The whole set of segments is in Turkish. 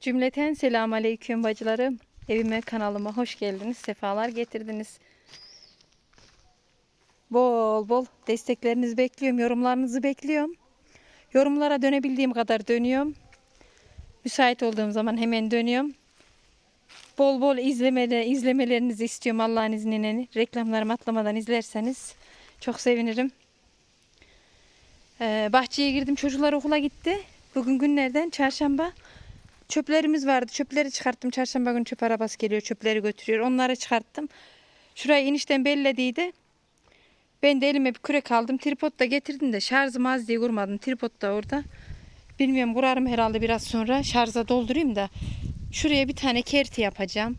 Cümleten selam aleyküm bacılarım. Evime kanalıma hoş geldiniz. Sefalar getirdiniz. Bol bol desteklerinizi bekliyorum. Yorumlarınızı bekliyorum. Yorumlara dönebildiğim kadar dönüyorum. Müsait olduğum zaman hemen dönüyorum. Bol bol izlemede, izlemelerinizi istiyorum Allah'ın izniyle. Reklamlarımı atlamadan izlerseniz çok sevinirim. Ee, bahçeye girdim. Çocuklar okula gitti. Bugün günlerden çarşamba. Çöplerimiz vardı. Çöpleri çıkarttım. Çarşamba günü çöp arabası geliyor. Çöpleri götürüyor. Onları çıkarttım. Şurayı enişten bellediydi. Ben de elime bir kürek aldım. Tripod da getirdim de şarjım az diye kurmadım. Tripod da orada. Bilmiyorum kurarım herhalde biraz sonra. Şarja doldurayım da. Şuraya bir tane kerti yapacağım.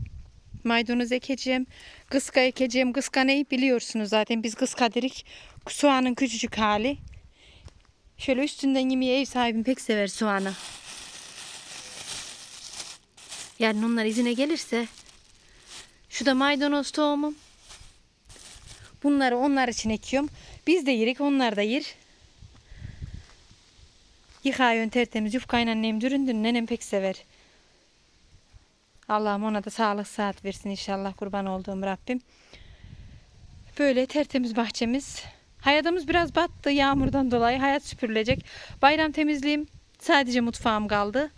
Maydanoz ekeceğim. Kıska ekeceğim. Kıska neyi biliyorsunuz zaten. Biz kıska dedik. Soğanın küçücük hali. Şöyle üstünden yemeği ev sahibim pek sever soğanı. Yani onlar izine gelirse şu da maydanoz tohumum. Bunları onlar için ekiyorum. Biz de yerik onlar da yer. Yıkayın tertemiz yufkayla annem düründün. Nenem pek sever. Allah'ım ona da sağlık saat versin inşallah kurban olduğum Rabbim. Böyle tertemiz bahçemiz. Hayatımız biraz battı yağmurdan dolayı. Hayat süpürülecek. Bayram temizliğim sadece mutfağım kaldı.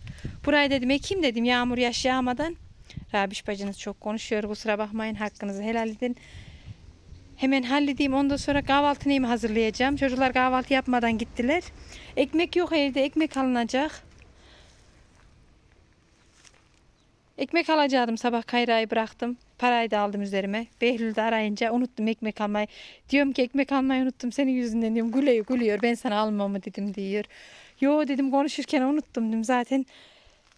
Burayı dedim ekeyim dedim yağmur yaş yağmadan. Rabiş bacınız çok konuşuyor kusura bakmayın hakkınızı helal edin. Hemen halledeyim ondan sonra kahvaltı neyimi hazırlayacağım. Çocuklar kahvaltı yapmadan gittiler. Ekmek yok evde ekmek alınacak. Ekmek alacaktım sabah kayrayı bıraktım. Parayı da aldım üzerime. Behlül de arayınca unuttum ekmek almayı. Diyorum ki ekmek almayı unuttum senin yüzünden diyorum. Gülüyor gülüyor ben sana almamı dedim diyor. Yo dedim konuşurken unuttum dedim zaten.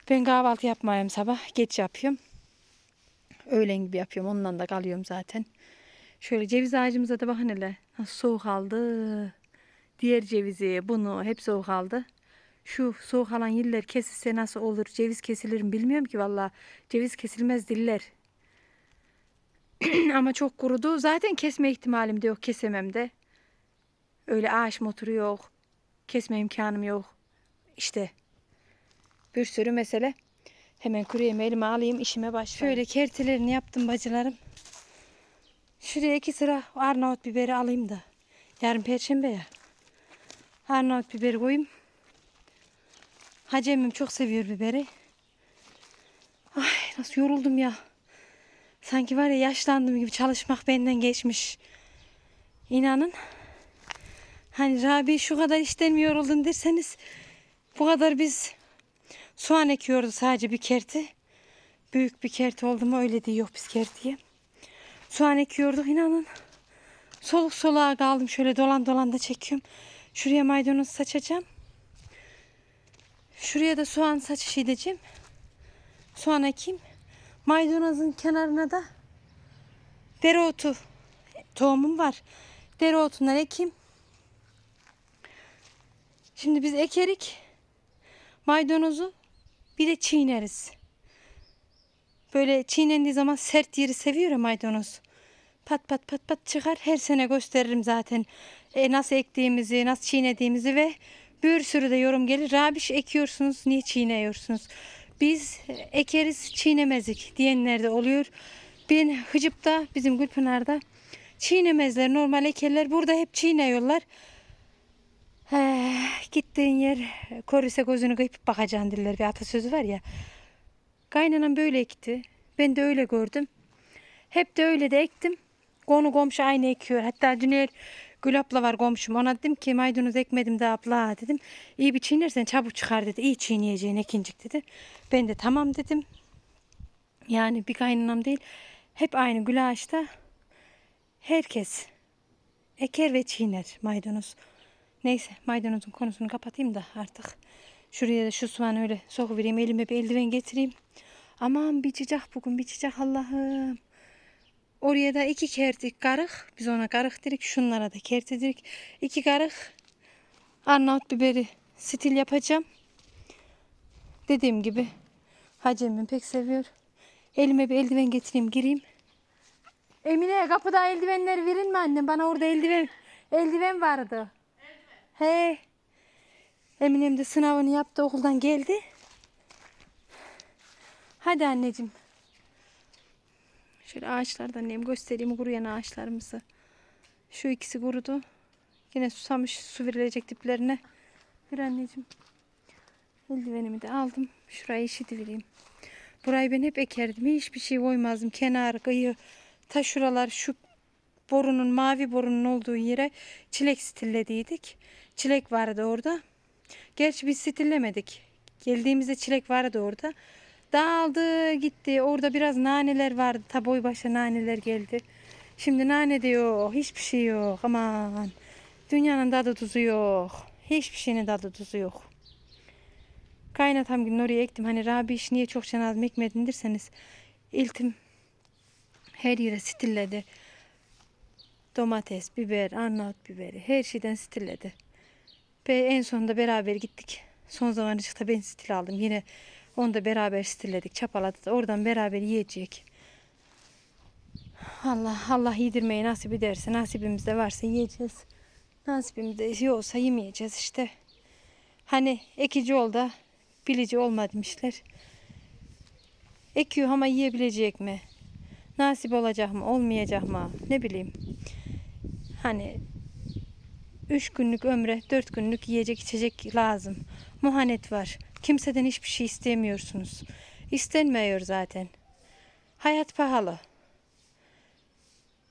Ben kahvaltı yapmayayım sabah. Geç yapıyorum. Öğlen gibi yapıyorum. Ondan da kalıyorum zaten. Şöyle ceviz ağacımıza da bakın hele. Nasıl soğuk aldı. Diğer cevizi bunu hep soğuk aldı. Şu soğuk alan yerler kesilse nasıl olur? Ceviz kesilir mi bilmiyorum ki valla. Ceviz kesilmez diller. Ama çok kurudu. Zaten kesme ihtimalim de yok. Kesemem de. Öyle ağaç motoru yok. Kesme imkanım yok. İşte bir sürü mesele. Hemen kuru yemeği elime alayım işime başlayayım. Şöyle kertelerini yaptım bacılarım. Şuraya iki sıra Arnavut biberi alayım da. Yarın perşembe ya. Arnavut biberi koyayım. Hacemim çok seviyor biberi. Ay nasıl yoruldum ya. Sanki var ya yaşlandım gibi çalışmak benden geçmiş. İnanın. Hani Rabi şu kadar işten mi yoruldun derseniz bu kadar biz soğan ekiyordu sadece bir kerti. Büyük bir kerti oldu mu öyle diyor biz kertiye. Soğan ekiyorduk inanın. Soluk soluğa kaldım şöyle dolan dolan da çekiyorum. Şuraya maydanoz saçacağım. Şuraya da soğan saçış edeceğim. Soğan ekeyim. Maydanozun kenarına da dereotu tohumum var. Dereotundan ekeyim. Şimdi biz ekerik maydanozu bir de çiğneriz. Böyle çiğnendiği zaman sert yeri seviyor ya maydanoz. Pat pat pat pat çıkar. Her sene gösteririm zaten. E, nasıl ektiğimizi, nasıl çiğnediğimizi ve bir sürü de yorum gelir. Rabiş ekiyorsunuz, niye çiğniyorsunuz? Biz ekeriz, çiğnemezik diyenler de oluyor. Ben Hıcıp'ta, bizim Gülpınar'da çiğnemezler. Normal ekerler. Burada hep çiğniyorlar. He, gittiğin yer koruse gözünü kıyıp bakacaksın diller bir atasözü var ya. Kaynanam böyle ekti. Ben de öyle gördüm. Hep de öyle de ektim. Konu komşu aynı ekiyor. Hatta Dünür Gül abla var komşum. Ona dedim ki maydanoz ekmedim de abla dedim. İyi bir çiğnersen çabuk çıkar dedi. İyi çiğneyeceğin ekincik dedi. Ben de tamam dedim. Yani bir kaynanam değil. Hep aynı gül ağaçta. Herkes eker ve çiğner maydanoz. Neyse maydanozun konusunu kapatayım da artık. Şuraya da şu soğanı öyle sokuvereyim. Elime bir eldiven getireyim. Aman bir çiçek bugün bir çiçek Allah'ım. Oraya da iki kertik karık. Biz ona karık dedik. Şunlara da kerti dedik. İki karık Arnavut biberi stil yapacağım. Dediğim gibi Hacem'im pek seviyor. Elime bir eldiven getireyim gireyim. Emine kapıda eldivenleri verin mi annem? Bana orada eldiven eldiven vardı. He. Eminem de sınavını yaptı okuldan geldi. Hadi anneciğim. Şöyle ağaçlardan annem göstereyim kuruyan ağaçlarımızı. Şu ikisi kurudu. Yine susamış su verilecek diplerine. Bir anneciğim. Eldivenimi de aldım. Şurayı işitivereyim. Burayı ben hep ekerdim. Hiçbir şey koymazdım. Kenar, kıyı, ta şuralar şu borunun, mavi borunun olduğu yere çilek stillediydik. Çilek vardı orada. Gerçi biz stillemedik. Geldiğimizde çilek vardı orada. Dağıldı gitti. Orada biraz naneler vardı. Ta boy başa naneler geldi. Şimdi nane de yok. Hiçbir şey yok. Aman. Dünyanın tadı tuzu yok. Hiçbir şeyin tadı tuzu yok. Kaynatam gün oraya ektim. Hani Rabi iş niye çok şenaz ekmedin derseniz. İltim her yere stilledi. Domates, biber, arnavut biberi her şeyden stilledi. Ve en sonunda beraber gittik. Son zamanlıcıkta ben stil aldım. Yine onu da beraber stilledik. Çapaladık. Oradan beraber yiyecek. Allah Allah yedirmeyi nasip ederse nasibimizde varsa yiyeceğiz. Nasibimizde yoksa yemeyeceğiz işte. Hani ekici ol da bilici olma demişler. Ekiyor ama yiyebilecek mi? Nasip olacak mı? Olmayacak mı? Ne bileyim. Hani üç günlük ömre dört günlük yiyecek içecek lazım. Muhanet var. Kimseden hiçbir şey istemiyorsunuz. İstenmiyor zaten. Hayat pahalı.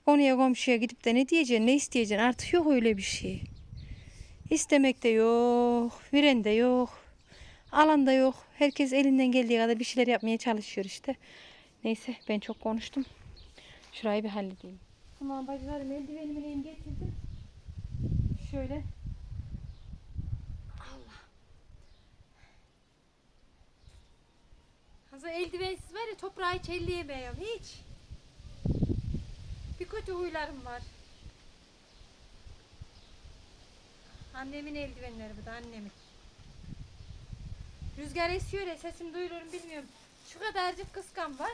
Konuya komşuya gidip de ne diyeceksin, ne isteyeceksin artık yok öyle bir şey. İstemek de yok, veren de yok, alan da yok. Herkes elinden geldiği kadar bir şeyler yapmaya çalışıyor işte. Neyse ben çok konuştum. Şurayı bir halledeyim. Tamam bacılarım eldivenimi neyim getirdim. Şöyle. Allah. Hazır eldivensiz var ya toprağı hiç elleyemiyorum hiç. Bir kötü huylarım var. Annemin eldivenleri bu da annemin. Rüzgar esiyor ya sesim duyulur mu bilmiyorum. Şu kadarcık kıskan var.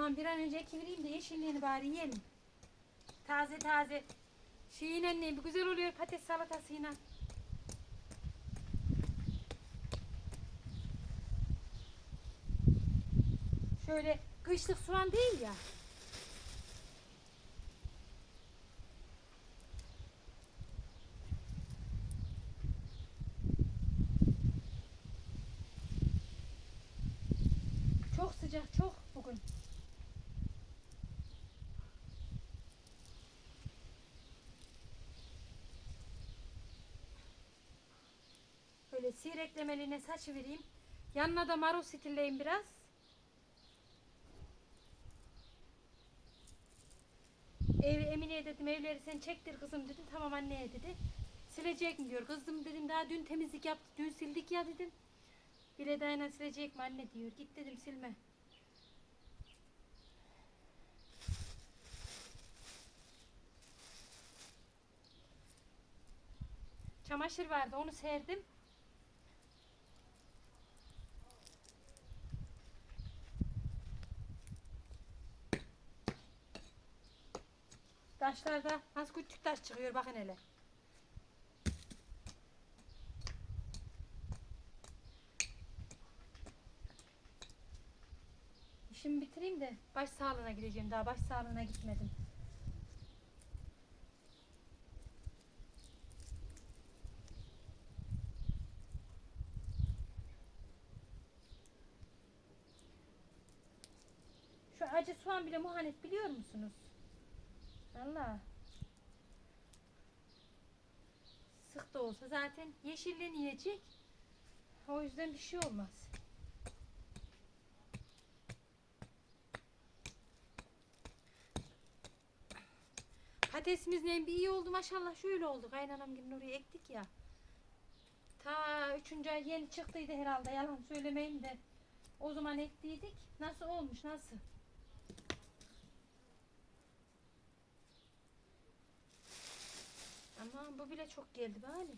Tamam bir an önce ekivereyim de yeşilliğini bari yiyelim. Taze taze. Şeyin annem bir güzel oluyor patates salatasıyla. Şöyle kışlık soğan değil ya. Çok sıcak çok bugün. Böyle seyreklemeline saç vereyim. Yanına da marul stilleyim biraz. Ev, Emine'ye dedim evleri sen çektir kızım dedim. Tamam anneye dedi. Silecek mi diyor. Kızım dedim daha dün temizlik yaptık. Dün sildik ya dedim. Bile dayana silecek mi anne diyor. Git dedim silme. Çamaşır vardı onu serdim. Taşlarda nasıl küçük taş çıkıyor bakın hele. İşimi bitireyim de baş sağlığına gideceğim. Daha baş sağlığına gitmedim. Şu acı soğan bile muhanet biliyor musunuz? Allah. Sık da olsa zaten yeşilliğini yiyecek. O yüzden bir şey olmaz. Patatesimiz ne bir iyi oldu maşallah şöyle oldu. Kaynanam gibi oraya ektik ya. Ta üçüncü ay yeni çıktıydı herhalde yalan söylemeyin de. O zaman ektiydik. Nasıl olmuş nasıl? Aman bu bile çok geldi bari.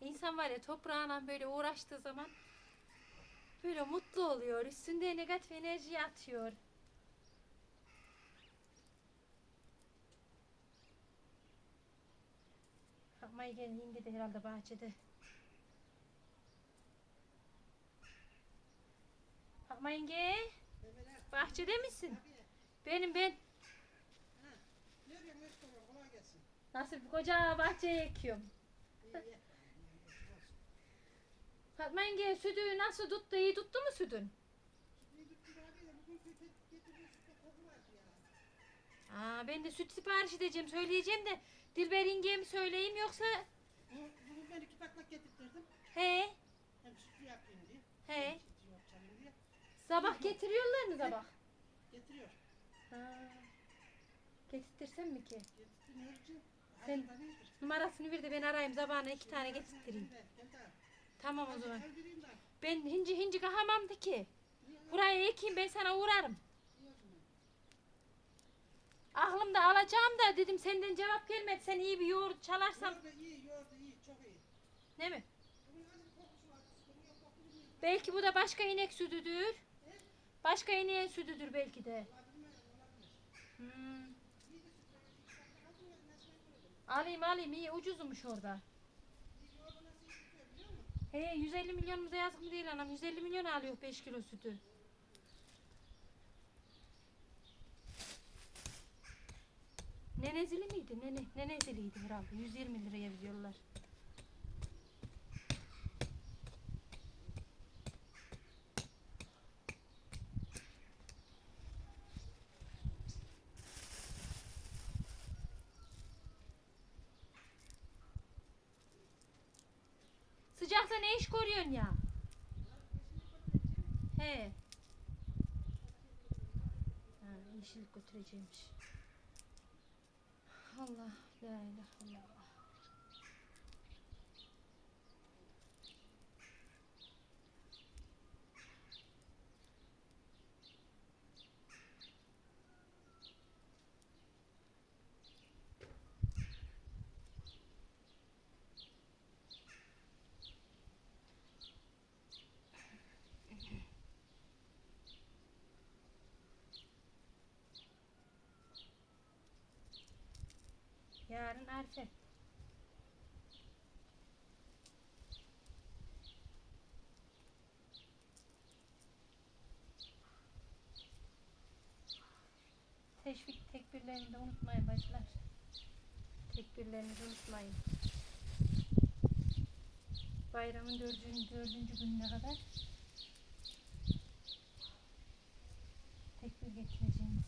İnsan var ya toprağına böyle uğraştığı zaman böyle mutlu oluyor. Üstünde negatif enerji atıyor. Yenge'nin yenge de herhalde bahçede. Fatma Yenge, bahçede misin? Benim ben. Nasıl bir koca bahçeye ekiyorum. Fatma Yenge sütü nasıl tuttu? İyi tuttu mu sütün? Aa, ben de süt sipariş edeceğim, söyleyeceğim de Dilber yengeye mi söyleyeyim yoksa Bugün ben iki patlak getirttirdim. he Hem sütü yapayım diye. he Sütü canım diye. sabah getiriyorlar mı sabah? Getiriyor. Ha. Getirtirsem mi ki? Getirtin ölçü. Sen-? Numarasını ver de ben arayayım sabahına iki tane de. Tamam o zaman. Ben hinci hinci kahamamdı ki. Buraya ekeyim ben sana uğrarım. Aklımda alacağım da dedim senden cevap gelmedi. Sen iyi bir yoğurt çalarsan. Yoğurdu iyi, yoğurdu iyi, çok iyi. Ne mi? Belki bu da başka inek sütüdür. Başka ineğin sütüdür belki de. Hmm. Alayım alayım iyi ucuzmuş orada. He 150 milyonumuza yazık mı değil anam 150 milyon alıyor 5 kilo sütü. Nenezili miydi? Nene, neneziliydi herhalde. 120 liraya veriyorlar. Sıcakta ne iş koruyorsun ya? He. Ha, yeşillik götüreceğimmiş. Allah, la ilahe illallah. Yarın Arife. Teşvik tekbirlerini de unutmayın başlar. Tekbirlerinizi unutmayın. Bayramın dördüncü, dördüncü gününe kadar tekbir getireceğiniz.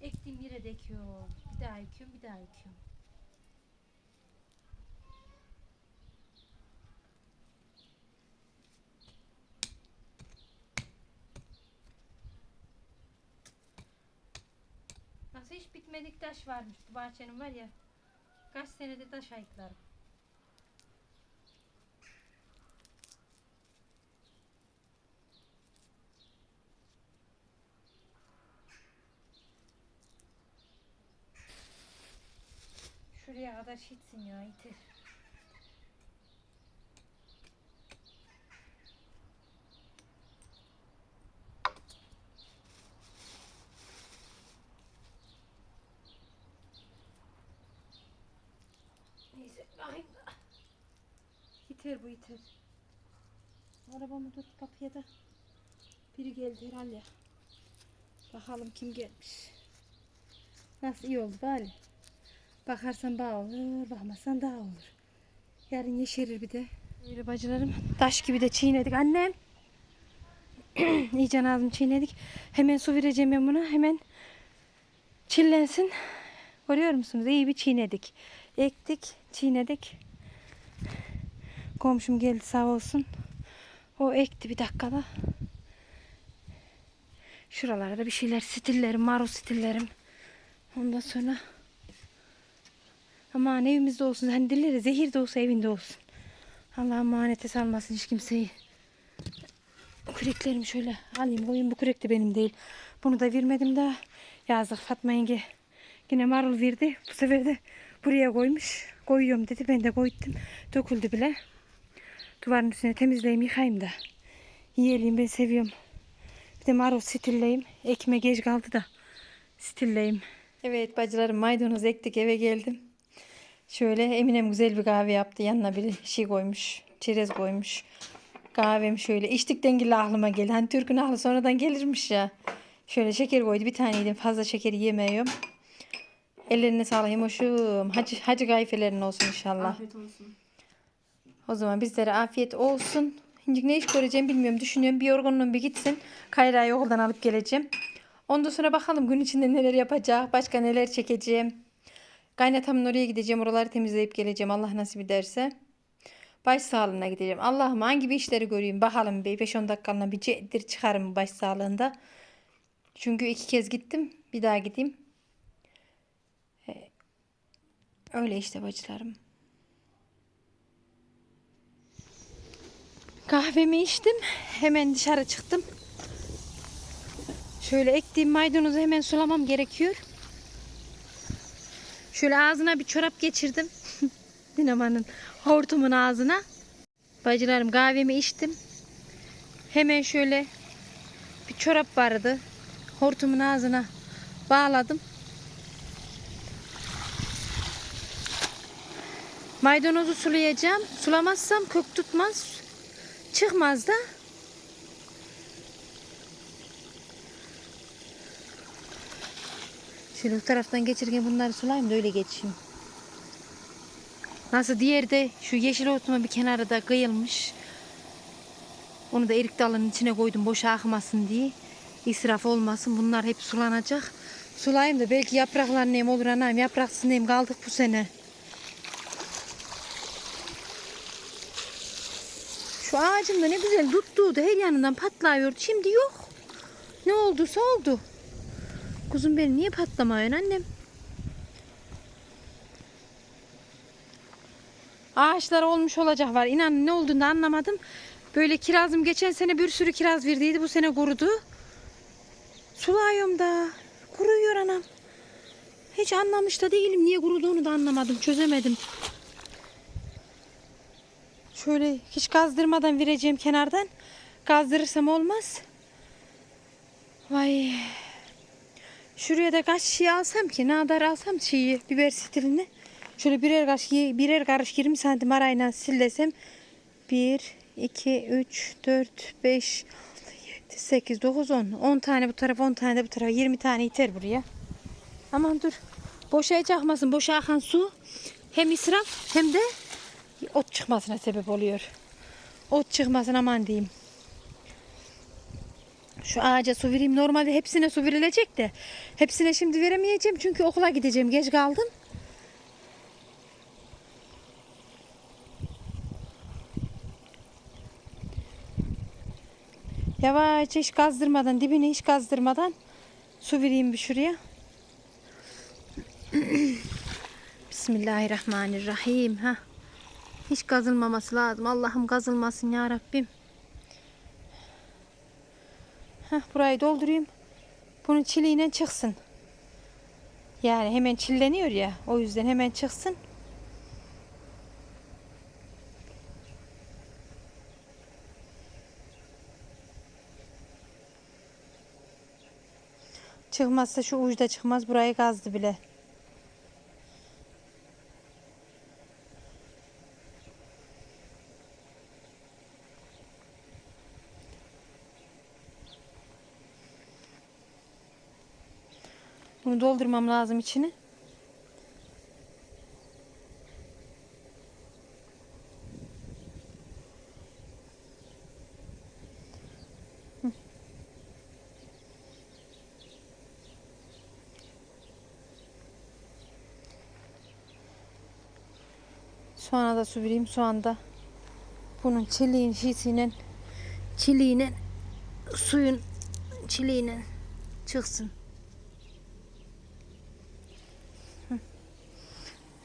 Ektiğim yere de ekiyorum. Bir daha ekiyorum, bir daha ekiyorum. Nasıl hiç bitmedik taş varmış bu bahçenin var ya. Kaç senede taş ayıklarım. Şuraya kadar şitsin ya. Neyse da. Yeter bu yeter. Arabamı tut kapıya da. Biri geldi herhalde. Bakalım kim gelmiş. Nasıl iyi oldu bari. Bakarsan bağ olur, bakmazsan daha olur. Yarın yeşerir bir de. Böyle bacılarım taş gibi de çiğnedik annem. İyice ağzını çiğnedik. Hemen su vereceğim ben buna. Hemen çillensin. Görüyor musunuz? İyi bir çiğnedik. Ektik, çiğnedik. Komşum geldi sağ olsun. O ekti bir dakikada. Şuralara da bir şeyler stillerim, marul stillerim. Ondan sonra Aman evimizde olsun. Hani dilleri zehir de olsa evinde olsun. Allah emanete salmasın hiç kimseyi. Küreklerimi şöyle alayım koyayım. Bu kürek de benim değil. Bunu da vermedim daha. Yazık Fatma yenge. Yine marul verdi. Bu sefer de buraya koymuş. Koyuyorum dedi. Ben de koydum. Döküldü bile. Duvarın üstüne temizleyeyim yıkayayım da. Yiyelim ben seviyorum. Bir de marul stilleyim. Ekme geç kaldı da stilleyim. Evet bacılarım maydanoz ektik eve geldim. Şöyle Eminem güzel bir kahve yaptı. Yanına bir şey koymuş. Çerez koymuş. Kahvem şöyle içtikten gille aklıma geldi. Hani Türk'ün aklı sonradan gelirmiş ya. Şöyle şeker koydu. Bir tane yedim. Fazla şekeri yemiyorum. Ellerine sağlık hoşum. Hacı, hacı gayfelerin olsun inşallah. Afiyet olsun. O zaman bizlere afiyet olsun. Şimdi ne iş göreceğim bilmiyorum. Düşünüyorum bir yorgunluğum bir gitsin. Kayra'yı okuldan alıp geleceğim. Ondan sonra bakalım gün içinde neler yapacak. Başka neler çekeceğim. Kaynatamın oraya gideceğim. Oraları temizleyip geleceğim. Allah nasip ederse. Baş sağlığına gideceğim. Allah'ım hangi bir işleri göreyim. Bakalım bir 5-10 dakikalığına bir cedir çıkarım baş sağlığında. Çünkü iki kez gittim. Bir daha gideyim. Ee, Öyle işte bacılarım. Kahvemi içtim. Hemen dışarı çıktım. Şöyle ektiğim maydanozu hemen sulamam gerekiyor. Şöyle ağzına bir çorap geçirdim. Dinamanın hortumun ağzına. Bacılarım kahvemi içtim. Hemen şöyle bir çorap vardı. Hortumun ağzına bağladım. Maydanozu sulayacağım. Sulamazsam kök tutmaz. Çıkmaz da. Şöyle bu taraftan geçirken bunları sulayayım da öyle geçeyim. Nasıl diğeri de şu yeşil otuma bir kenarda kıyılmış. Onu da erik dalının içine koydum boşa akmasın diye. İsraf olmasın. Bunlar hep sulanacak. Sulayayım da belki yapraklar nem olur anam. Yapraksız nem kaldık bu sene. Şu ağacımda ne güzel tuttuğu her yanından patlıyordu. Şimdi yok. Ne olduysa oldu. Kuzum benim niye patlamıyor annem? Ağaçlar olmuş olacak var. İnan ne olduğunu da anlamadım. Böyle kirazım geçen sene bir sürü kiraz verdiydi. Bu sene kurudu. Sulayıyorum da. Kuruyor anam. Hiç anlamış da değilim. Niye kuruduğunu da anlamadım. Çözemedim. Şöyle hiç gazdırmadan vereceğim kenardan. Gazdırırsam olmaz. Vay. Şuraya da kaç şey alsam ki. Ne kadar alsam şeyi biber stilini. Şöyle birer kaş, birer karış 20 santim arayla sil desem. 1, 2, 3, 4, 5, 7, 8, 9, 10. 10 tane bu tarafa 10 tane de bu tarafa. 20 tane yeter buraya. Aman dur. Boşa hiç akmasın. Boşa akan su hem israf hem de ot çıkmasına sebep oluyor. Ot çıkmasın aman diyeyim. Şu ağaca su vereyim. Normalde hepsine su verilecek de. Hepsine şimdi veremeyeceğim. Çünkü okula gideceğim. Geç kaldım. Yavaş hiç gazdırmadan, dibine hiç gazdırmadan su vereyim bir şuraya. Bismillahirrahmanirrahim. Ha. Hiç gazılmaması lazım. Allah'ım gazılmasın ya Rabbim. Heh, burayı doldurayım. Bunun çiliğine çıksın. Yani hemen çilleniyor ya. O yüzden hemen çıksın. Çıkmazsa şu uçta çıkmaz. Burayı gazdı bile. Bunu doldurmam lazım içine. Hı. Soğana da su vereyim. Soğan da bunun çiliğin şişiyle çiliğine suyun çiliğine çıksın.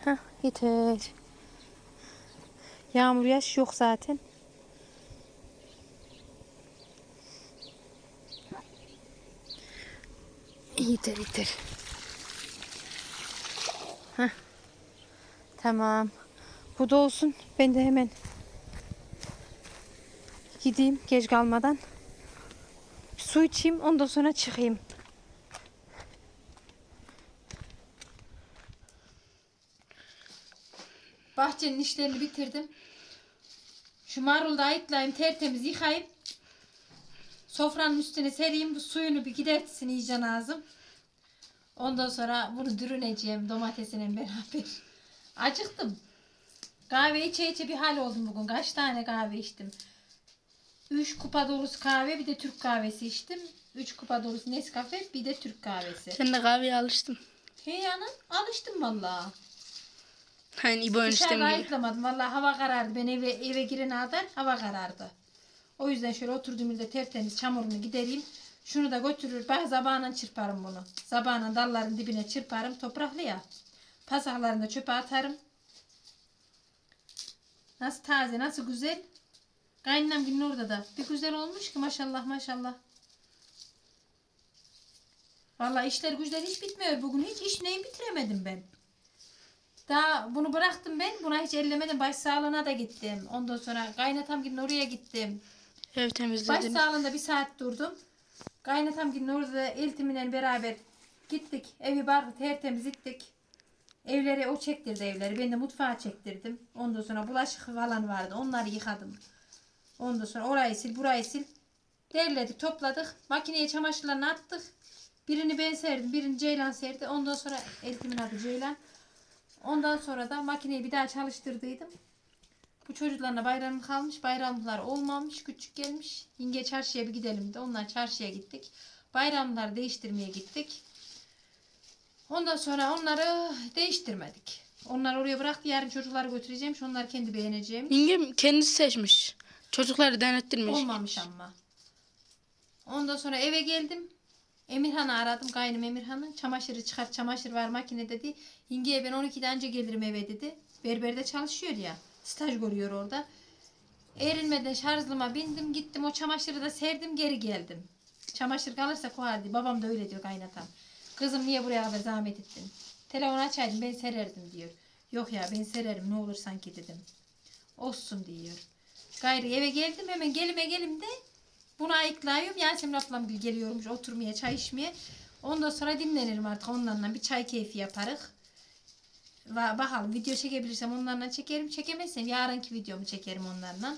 Heh, yeter. Yağmur yaş yok zaten. Yeter yeter. Heh. Tamam. Bu da olsun. Ben de hemen Gideyim geç kalmadan. Su içeyim ondan sonra çıkayım. Bahçenin işlerini bitirdim. Şu marulu da ayıklayayım, tertemiz yıkayayım. Sofranın üstüne sereyim. Bu suyunu bir gidertsin iyice ağzım. Ondan sonra bunu dürüneceğim domatesinin beraber. Acıktım. Kahve içe içe bir hal oldum bugün. Kaç tane kahve içtim. 3 kupa dolusu kahve bir de Türk kahvesi içtim. 3 kupa dolusu Nescafe bir de Türk kahvesi. Sen de kahveye alıştın. Hey ana alıştım vallahi. Hani İbo Dışarıda eniştem gibi. ayıklamadım. Vallahi hava karardı. Ben eve, eve girene kadar hava karardı. O yüzden şöyle oturduğum yerde tertemiz çamurunu gidereyim. Şunu da götürür. Ben zabağına çırparım bunu. Zabağına dalların dibine çırparım. Topraklı ya. Pasaklarını da çöpe atarım. Nasıl taze, nasıl güzel. Kaynanam günün orada da. Bir güzel olmuş ki maşallah maşallah. Vallahi işler güçler hiç bitmiyor bugün. Hiç iş neyi bitiremedim ben. Daha bunu bıraktım ben. Buna hiç ellemedim. Baş sağlığına da gittim. Ondan sonra kaynatam gidin oraya gittim. Ev Baş temizledim. sağlığında bir saat durdum. Kaynatam gidin orada da eltimle beraber gittik. Evi barkı tertemiz ettik. Evleri o çektirdi evleri. Ben de mutfağa çektirdim. Ondan sonra bulaşık falan vardı. Onları yıkadım. Ondan sonra orayı sil, burayı sil. Derledik, topladık. Makineye çamaşırlarını attık. Birini ben serdim, birini Ceylan serdi. Ondan sonra eltimin adı Ceylan. Ondan sonra da makineyi bir daha çalıştırdıydım. Bu çocuklarına bayram kalmış. Bayramlar olmamış. Küçük gelmiş. Yenge çarşıya bir gidelim de. Onlar çarşıya gittik. Bayramları değiştirmeye gittik. Ondan sonra onları değiştirmedik. Onları oraya bıraktı. Yarın çocukları götüreceğim. Onları kendi beğeneceğim. Yengem kendisi seçmiş. Çocukları denettirmiş. Olmamış ama. Ondan sonra eve geldim. Emirhan'ı aradım. Kaynım Emirhan'ı. Çamaşırı çıkart çamaşır var makine dedi. Yengeye ben 12'de önce gelirim eve dedi. Berberde çalışıyor ya. Staj görüyor orada. Erinmeden şarjlıma bindim gittim o çamaşırı da serdim geri geldim. Çamaşır kalırsa koyardı. Babam da öyle diyor kaynatam. Kızım niye buraya kadar zahmet ettin? Telefon açaydım ben sererdim diyor. Yok ya ben sererim ne olur sanki dedim. Olsun diyor. Gayrı eve geldim hemen gelime gelim de bunu ayıklayıyorum. Yasemin ablam gel- geliyormuş oturmaya çay içmeye. Ondan sonra dinlenirim artık onlarla bir çay keyfi yaparız. Va bakalım video çekebilirsem onlarla çekerim. Çekemezsem yarınki videomu çekerim onlarla.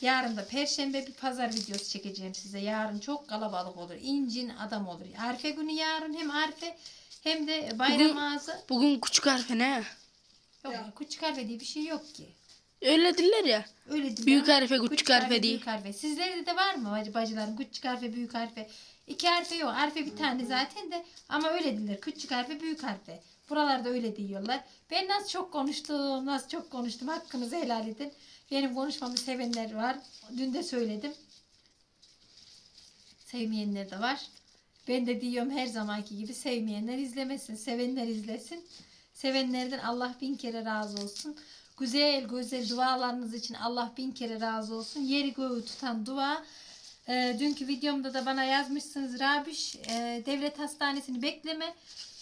Yarın da perşembe bir pazar videosu çekeceğim size. Yarın çok kalabalık olur. İncin adam olur. Arife günü yarın hem Arife hem de bayram Bugün- ağzı. Bugün küçük harfe ne? Yok küçük harfe diye bir şey yok ki. Öyle diller ya. Öyle değil Büyük harfe, küçük harfe değil. Büyük harfe. Sizlerde de var mı bacı bacılarım? Küçük harfe, büyük harfe. İki harfe yok. Harfe bir tane zaten de ama öyle diyorlar. Küçük harfe, büyük harfe. Buralarda öyle diyorlar. Ben nasıl çok konuştum, nasıl çok konuştum. Hakkınızı helal edin. Benim konuşmamı sevenler var. Dün de söyledim. Sevmeyenler de var. Ben de diyorum her zamanki gibi sevmeyenler izlemesin. Sevenler izlesin. Sevenlerden Allah bin kere razı olsun. Güzel güzel dualarınız için Allah bin kere razı olsun. Yeri göğü tutan dua. Ee, dünkü videomda da bana yazmışsınız Rabiş e, devlet hastanesini bekleme.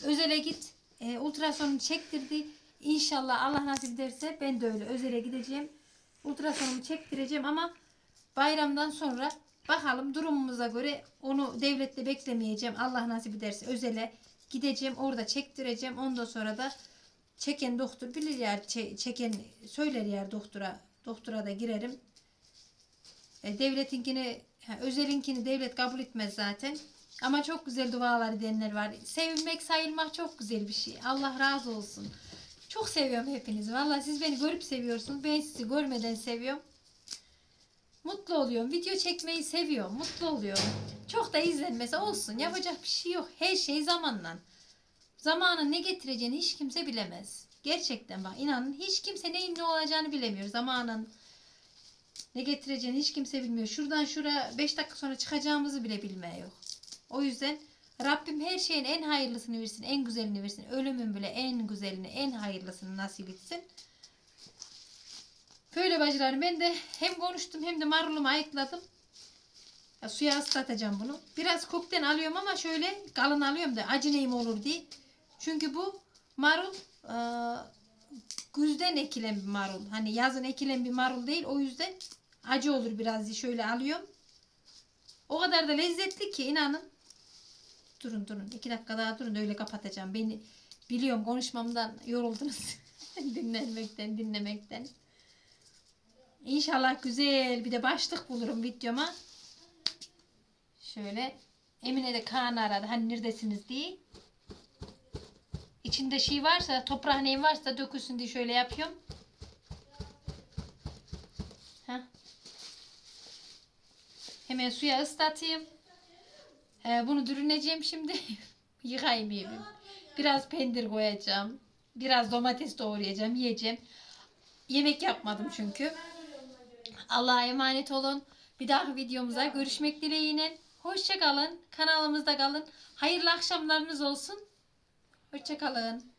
Özele git. E, ultrasonunu çektirdi. İnşallah Allah nasip ederse ben de öyle özele gideceğim. Ultrasonumu çektireceğim ama bayramdan sonra bakalım durumumuza göre onu devlette beklemeyeceğim. Allah nasip ederse özele gideceğim. Orada çektireceğim. Ondan sonra da çeken doktor bilir yer çe- çeken söyler yer doktora. Doktora da girerim. E, devletinkini özelinkini devlet kabul etmez zaten. Ama çok güzel dualar edenler var. Sevilmek sayılmak çok güzel bir şey. Allah razı olsun. Çok seviyorum hepinizi. Vallahi siz beni görüp seviyorsunuz. Ben sizi görmeden seviyorum. Mutlu oluyorum. Video çekmeyi seviyorum. Mutlu oluyorum. Çok da izlenmesi olsun. Yapacak bir şey yok. Her şey zamanla. Zamanın ne getireceğini hiç kimse bilemez. Gerçekten bak inanın hiç kimse neyin ne olacağını bilemiyor. Zamanın ne getireceğini hiç kimse bilmiyor. Şuradan şura 5 dakika sonra çıkacağımızı bile bilmiyor. O yüzden Rabbim her şeyin en hayırlısını versin, en güzelini versin. Ölümün bile en güzelini, en hayırlısını nasip etsin. Böyle bacılarım ben de hem konuştum hem de marulumu ayıkladım. Ya, suya ıslatacağım bunu. Biraz kokten alıyorum ama şöyle kalın alıyorum da acı neyim olur diye. Çünkü bu marul e, güzden ekilen bir marul. Hani yazın ekilen bir marul değil. O yüzden acı olur biraz şöyle alıyorum. O kadar da lezzetli ki inanın. Durun durun. iki dakika daha durun öyle kapatacağım. Beni biliyorum konuşmamdan yoruldunuz. Dinlenmekten, dinlemekten. İnşallah güzel bir de başlık bulurum videoma. Şöyle Emine de Kaan aradı. Hani neredesiniz diye. İçinde şey varsa, toprağın neyi varsa dökülsün diye şöyle yapıyorum. Heh. Hemen suya ıslatayım. Ee, bunu dürüneceğim şimdi. Yıkayayım yiyeyim. Biraz pendir koyacağım. Biraz domates doğrayacağım. Yiyeceğim. Yemek yapmadım çünkü. Allah'a emanet olun. Bir dahaki videomuza görüşmek dileğiyle. Hoşça kalın. Kanalımızda kalın. Hayırlı akşamlarınız olsun. Hoşça kalın.